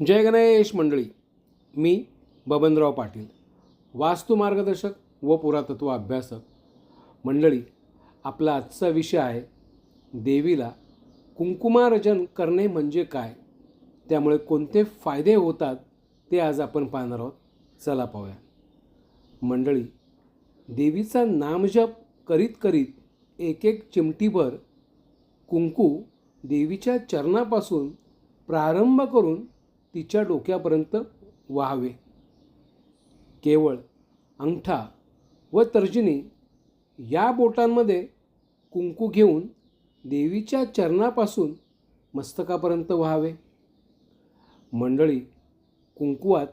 जय गणेश मंडळी. मी बबनराव पाटील वास्तू मार्गदर्शक व पुरातत्व अभ्यासक. मंडळी आपला आजचा विषय आहे देवीला कुंकुमार्जन करणे म्हणजे काय? त्यामुळे कोणते फायदे होतात ते आज आपण पाहणार आहोत. चला पाहूया. मंडळी देवीचा नामजप करीत करीत एक एक चिमटीभर कुंकू देवीच्या चरणापासून प्रारंभ करून तिच्या डोक्यापर्यंत वाहावे. केवळ अंगठा व तर्जनी या बोटांमध्ये कुंकू घेऊन देवीच्या चरणापासून मस्तकापर्यंत व्हावे. मंडळी कुंकुवात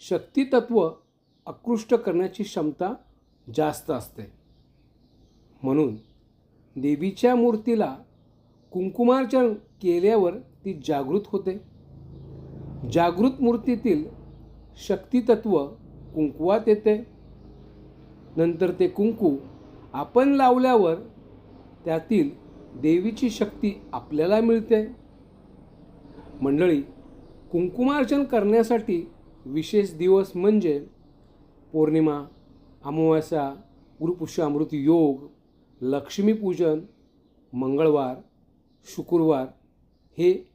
शक्तितत्व आकृष्ट करण्याची क्षमता जास्त असते. म्हणून देवीच्या मूर्तीला कुंकुमार्चन केल्यावर ती जागृत होते. जागृत मूर्तीतील शक्तितत्व कुंकुवात येते. नंतर ते कुंकू आपण लावल्यावर त्यातील देवीची शक्ती आपल्याला मिळते. मंडळी कुंकुमार्चन करण्यासाठी विशेष दिवस म्हणजे पौर्णिमा अमावस्या गुरुपुष्यामृत योग लक्ष्मीपूजन मंगळवार शुक्रवार हे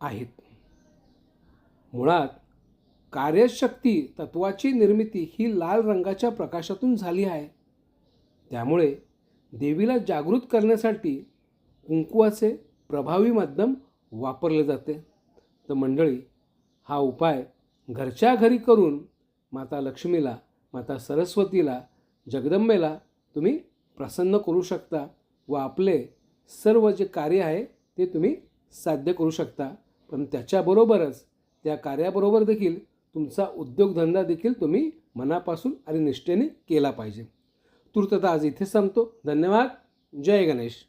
आहेत. मुळात कार्यशक्ती तत्वाची निर्मिती ही लाल रंगाच्या प्रकाशातून झाली आहे. त्यामुळे देवीला जागृत करण्यासाठी कुंकुवाचे प्रभावी माध्यम वापरले जाते. तर मंडळी हा उपाय घरच्या घरी करून माता लक्ष्मीला माता सरस्वतीला जगदंबेला तुम्ही प्रसन्न करू शकता व आपले सर्व जे कार्य आहे ते तुम्ही साध्य करू शकता. पण त्याच्याबरोबरच त्या कार्याबरोबर देखील तुमचा उद्योगधंदा देखील तुम्ही मनापासून आणि निष्ठेने केला पाहिजे. तूर्तता आज इथे संपतो. धन्यवाद. जय गणेश.